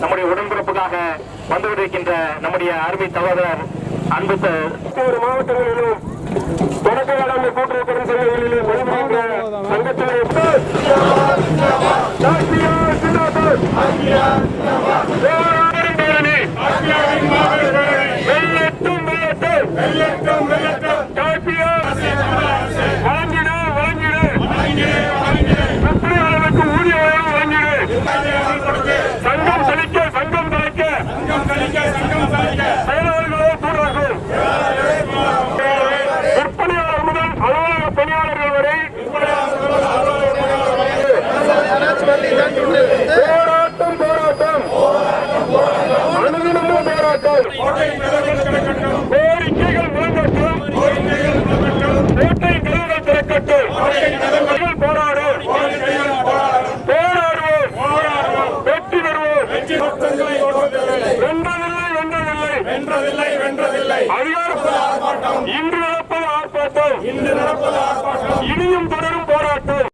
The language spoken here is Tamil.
நம்முடைய உடன்பிறப்புக்காக வந்துவிட்டிருக்கின்ற நம்முடைய அருமை சகோதரர் அன்பு ஒரு மாவட்டங்களிலும் தொடக்ககாலம் கூட்டுறவு பெரும் சேவைகளிலும் ஒளிபுரிகின்ற சங்கத்தினர் சங்கம் செழிக்க சங்கம் தலைக்க செயலாளர்களே கூடுவார்கள் விற்பனையாளர் முதல் அலுவலக பணியாளர்கள் வரை போராட்டம் போராட்டம். அணுதினமும் போராட்டம். கோரிக்கைகள் வென்றதில்லை வென்றதில்லை. வென்றதில்லை வென்றதில்லை. அதிகார இன்று நடப்பது ஆர்ப்பாட்டம். இன்று நடப்பது ஆர்ப்பாட்டம் இனியும் தொடரும்